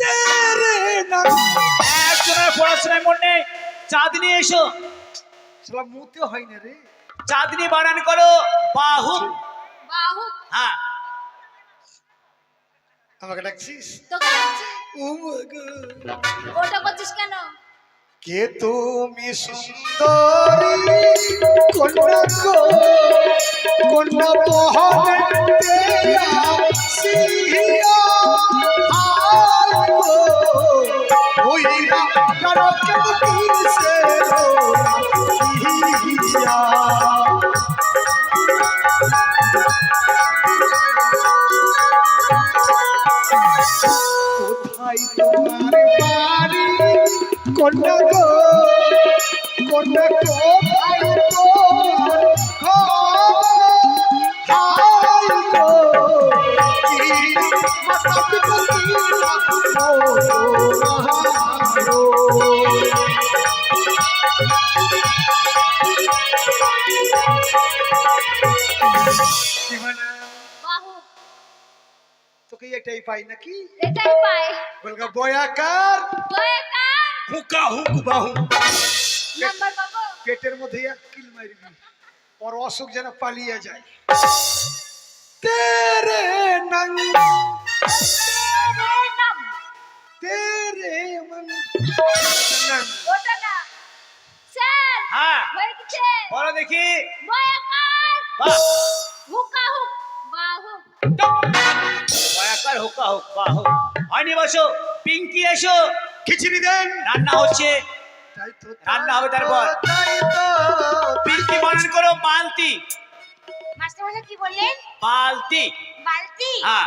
তেরে নাম একজনের পড়াশোনায় মন নেই। চাঁদনি এসো। শালা মুতে হয় না রে। চাঁদনি বানান করো বাহু বাহু হ্যাঁ। আমাকে ডাকছিস? তোকে ডাকছি। ও মা গো। ওটা করছিস কেন? কে তুমি সুন্দরী? কন্যা গো কন্যা গো তোমার ঘর? তোকে এটাই পাই নাকি এটাই পায় বলগা বয়াকার দয়াকার হুকা হুক বাহু নাম্বার বাবু পেটের মধ্যে এক কিল মারবি ওর অসুখ যেন পালিয়ে যায় তেরে নং এর নাম তেরে মন ওটা না স্যার হ্যাঁ বলো দেখি দয়াকার বাহ হুকা হুক বাহু কয়াকার হুকা হুক বাহু হয়নি বসো পিঙ্কি এসো খিচড়ি দেন রান্না হচ্ছে রান্না হবে তারপর। পিঙ্কি বানান করো বালতি মাস্টার মশাই কি বললেন বালতি বালতি হ্যাঁ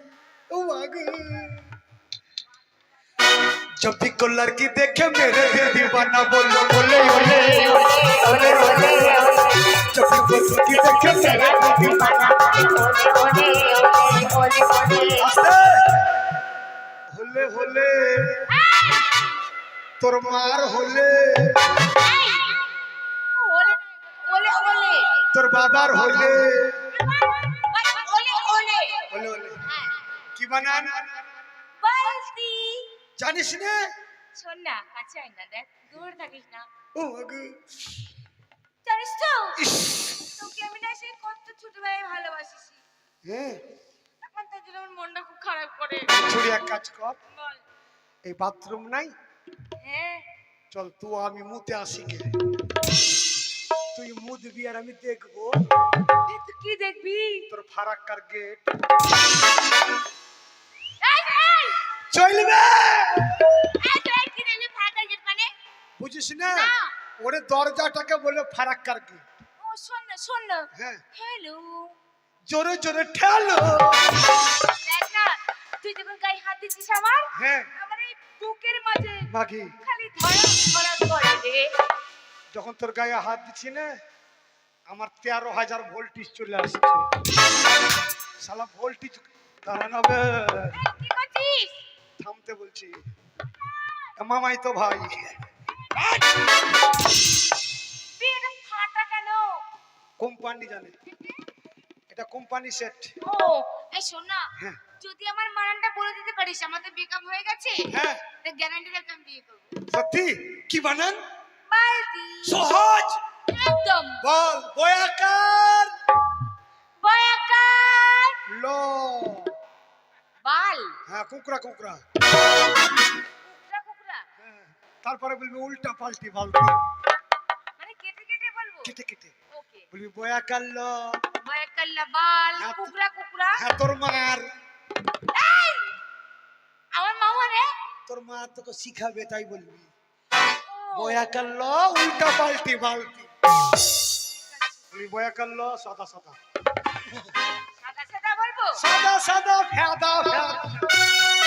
जब भी को लड़की देखे मेरे दिल दीवाना बोलो बोले बोले बोले बोले जब भी को लड़की देखे मेरे दिल दीवाना आस्ते होले होले তোর মার হলে ওলে ওলে ওলে তোর বাবার হলে বানান। বালতি জানিস না। শোন না কাছে আয় না দেখ দূর থাকিস না। ও মাগো জানিস তো তোকে আমি না সেই কত ছোটবেলায় ভালোবাসিস হ্যাঁ। এখন তার জন্য আমার মনটা খুব খারাপ করে। ছুরি এক কাজ কর। বল। এই বাথরুম নাই? হ্যাঁ। চল তুই আমি মুতে আসি গে। তুই মুদ দিবি আর আমি দেখব। তুই কি দেখবি? তোর ফারাক্কার গেট চলবে কি মানে? বুঝিস না। ওরে দরজাটাকে বলে ফারাক্কার গেট ও শোন না শোন না। হ্যাঁ। হ্যালো। জোরে জোরে ঠেলো। দেখ না তুই যখন গায়ে হাত দিচ্ছিস আমার হ্যাঁ। আমার এই বুকের মাঝে মাগি। খালি ধরা ধরা করে রে। যখন তোর গায়ে হাত দিচ্ছি না আমার তেরো হাজার ভোল্টেজ চলে আসছে। শালা ভোল্টেজ কি করছিস থামতে বলছি মামাই তো ভাই। কোম্পানি জানে। এটা কোম্পানি সেট। ও এই শোন না হ্যাঁ। যদি আমার মানানটা বলে দিতে পারিস আমাদের হয়ে গেছে হ্যাঁ। তো আমি করব। সত্যি? কি বানান? বালতি। সহজ! একদম। বল বয়াকার। বয়াকার। ল। বাল হ্যাঁ কুকরা কুকরা কুকরা কুকরা হ্যাঁ, তারপরে বলবি উল্টা পাল্টি বালতি মানে কেটে কেটে বলব কেটে কেটে ওকে বলবি বয়াকার ল বয়াকাল্লা বাল হ্যাঁ। কুকরা কুকরা হ্যাঁ তোর মার এই আমার মামা রে তোর মা তোকে শিখাবে তাই বলবি ও, বয়াকার ল উল্টা পাল্টি বালতি বলবি বয়াকার ল সাদা সাদা সাদা সাদা ফেদা ফেদা।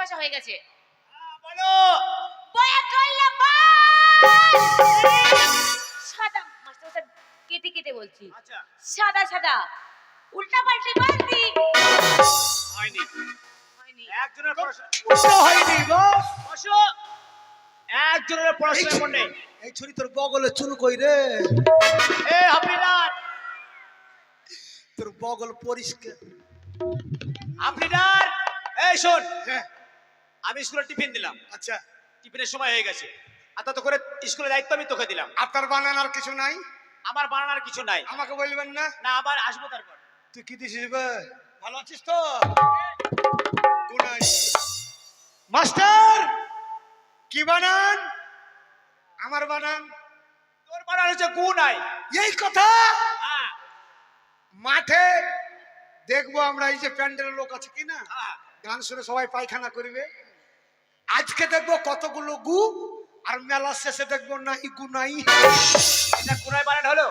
মাসা হয়ে গেছে। হ্যাঁ, বলো। বয়া সাদা কেটে কেটে বলছি। আচ্ছা। সাদা সাদা। উল্টা পাল্টি পাল্টি হয়নি। হয়নি। একজনের পড়াশোনা হয়নি বস বসো। একজনের পড়াশোনা মন এই ছুরি তোর বগলে চুল কই রে? এ হাফিদার তোর বগল পরিষ্কার। হাফিদার এই শোন। হ্যাঁ। আমি স্কুলে টিফিন দিলাম। আচ্ছা। টিফিনের সময় হয়ে গেছে। আর তত করে স্কুলের দায়িত্ব আমি তোকে দিলাম। আপনার বানানোর কিছু নাই? আমার বানানোর কিছু নাই। আমাকে বলবেন না? না আবার আসব তারপর। তুই কি দিছিস ভালো আছিস তো? মাস্টার! কি বানান? আমার বানান। তোর বানান হচ্ছে গু নাই এই কথা? হ্যাঁ। মাঠে দেখব আমরা এই যে প্যান্ডেলের লোক আছে কি না? হ্যাঁ। গান শুনে সবাই পায়খানা করবে। আজকে দেখব কতগুলো গু আর মেলা শেষে দেখব নাই গু নাই। এটা কোনায় বানানো হলো?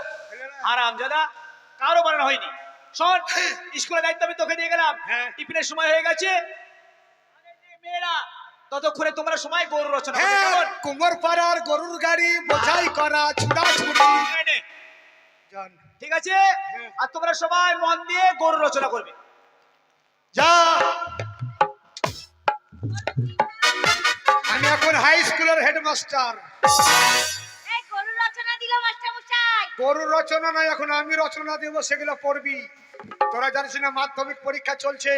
আরাম দাদা কারও বানানো হয়নি। শোন স্কুলের দায়িত্ব আমি তোকে দিয়ে গেলাম। হ্যাঁ। টিফিনের সময় হয়ে গেছে। মেয়েরা ততক্ষণে তোমরা সময় গৌর রচনা হ্যাঁ কুমোর পাড়ার গরুর গাড়ি বোঝাই করা ছুড়া ছুড়ি ঠিক আছে? হ্যাঁ। আর তোমরা সবাই মন দিয়ে গৌর রচনা করবে। যা। এখন হাই স্কুলের হেডমাস্টার গরু রচনা নয় এখন আমি রচনা দেব সেগুলো পড়বি। তোরা জানিস না মাধ্যমিক পরীক্ষা চলছে।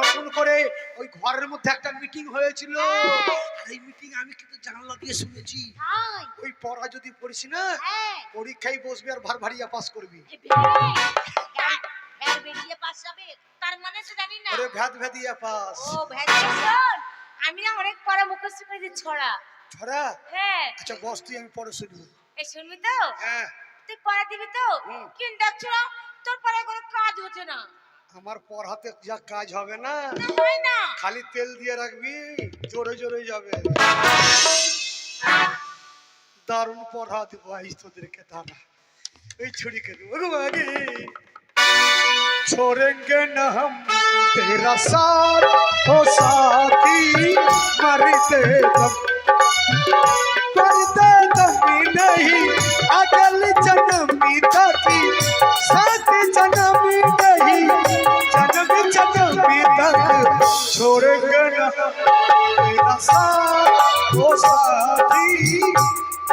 নতুন করে ওই ঘরের মধ্যে একটা মিটিং হয়েছিল। এই মিটিং আমি কিন্তু জানলা দিয়ে শুনেছি। ওই পড়া যদি পড়িস না হ্যাঁ। পরীক্ষায় বসবি আর ভার ভারিয়া পাস করবি বেরিয়ে ভ্যার পাস যাবে তার মানে তো জানি না। ওরে ভ্যাদ ভ্যাদিয়া পাস ও ভ্যারিয়েশন আমি না অনেক পড়া মুখস্থ করে দিই ছড়া। ছড়া? হ্যাঁ। আচ্ছা বস তুই আমি পড়ে শুনব। এই শুনবি তো? হ্যাঁ। তুই পড়া দিবি তো। কিন্তু দেখছ তোর পড়ায় কোনো কাজ হচ্ছে না। আমার পড়াতে যা কাজ হবে না হয় না। খালি তেল দিয়ে রাখবি জোরে জোরে যাবে। দারুণ পড়া দেবো আইস তোদেরকে তারা এই ছুরিকে দেবো আগে छोड़ेंगे न हम तेरा साथ हो साथी मरते दम मरते दम नहीं अगल जन्मी तक साथ जन्मी नहीं जन्म जन्मी तक छोड़ेंगे न हम तेरा साथ हो साथी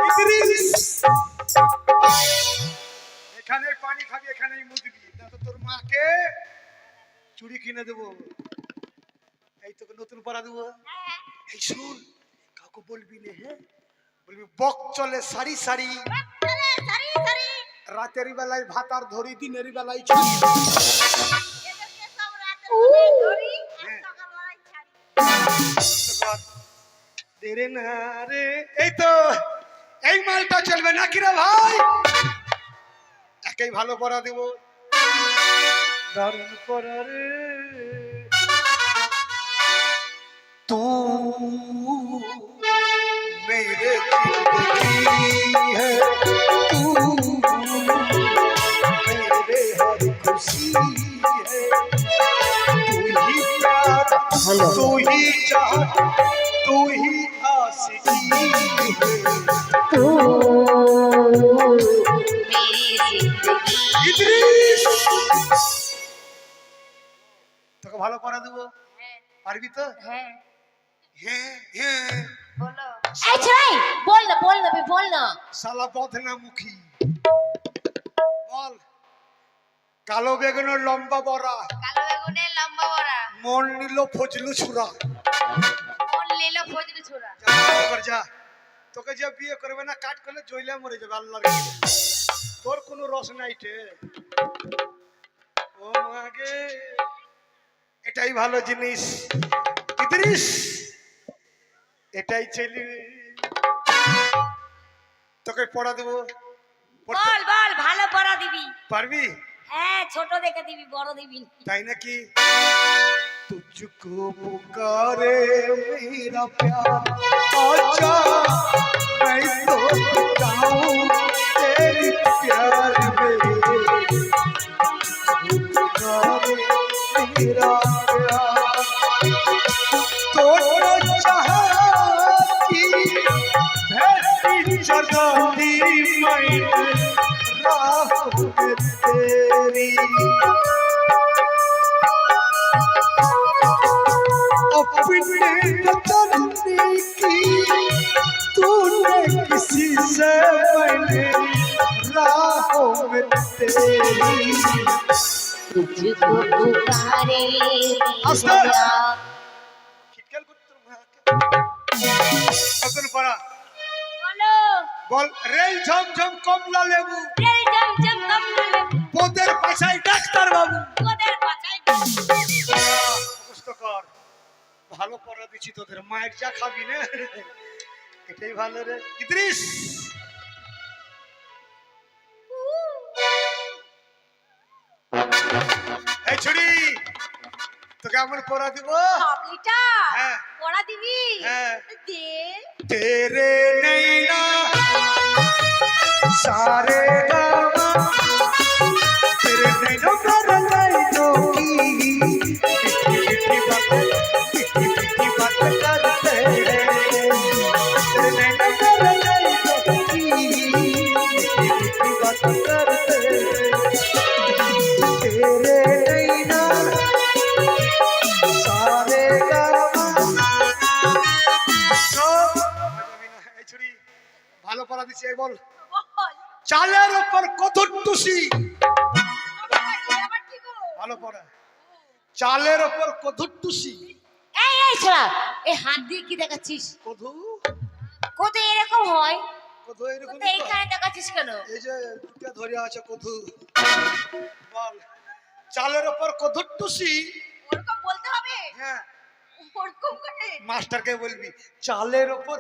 इद्रिस এখানে পানি খাবি এখানেই মুদবি না তো তোর মাকে চুড়ি কিনে দেবো। এই তোকে নতুন পরা দেবো। হ্যাঁ এই শুন, কাউকে বলবি নে হ্যাঁ? বলবি, বক চলে সারি সারি। রাতের বেলায় ভাত আর ধরি, দিনের বেলায় হ্যাঁ। ছাড়ি দেরে না রে, এই তো, এই মালটা চলবে না কিরে ভাই? একাই ভালো পড়া দেব। দারুণ পড়া রে। তোকে ভালো পড়া দেবো। হ্যাঁ। পারবি তো? হ্যাঁ। হ্যাঁ হ্যাঁ। বলো। এই ছেড়াই বল না বল না বল না। শালা বদনা মুখী বল। কালো বেগুনের লম্বা বড়া। কালো বেগুনের লম্বা বড়া। মন নিল ফজলু ছুরা। মন লেলো ফজলি ছোড়া যা, তোকে যে বিয়ে করবে না কাট করলে জইলে মরে যাবে আল্লাহর কাছে। তোর কোনো রস নাই ও মাগে এটাই ভালো জিনিস ইদ্রিস এটাই ছেলে তোকে পড়া দেবো পড়তে বল বল ভালো পড়া দিবি পারবি হ্যাঁ ছোট দেখে দিবি বড় দিবি না। তাই নাকি तुझको पुकारे मेरा प्यार आजा मैं जाऊं तेरी प्यार में मेरा आधी मैं राह तेरी। अपने कतरने की तूने किसी से मैंने राहों में तेरी। तुझको पुकारे अस्तर खिटकल को तुम है अस्तर पड़ा বল রেল ঝমঝম কমলা লেবু। রেল জম কমলে পোদের পাশায় ডাক্তার বাবু। কোদের পাছায় মুখস্থ কর। ভালো পড়া দিচ্ছি তোদের মায়ের যা খাবি না। এটাই ভালো রে। ইদ্রিস! এই ছুরি তোকে আমার পড়া দিব? হ্যাঁ। পড়া দিবি? হ্যাঁ। দে। तेरे नैना सारे गामा तेरे नैनो कर की চালের উপর কধুর টুসি। এই এই ছোড়া এই হাত দিয়ে কি দেখাচ্ছিস? কধু কত এরকম হয়? কধু এরকম এইখানে দেখাচ্ছিস কেন? এই যে দুটা ধরে আছে কধু বল। চালের উপর কত টুসি। ওরকম বলতে হবে? হ্যাঁ। ওরকম করে? মাস্টারকে বলবি চালের উপর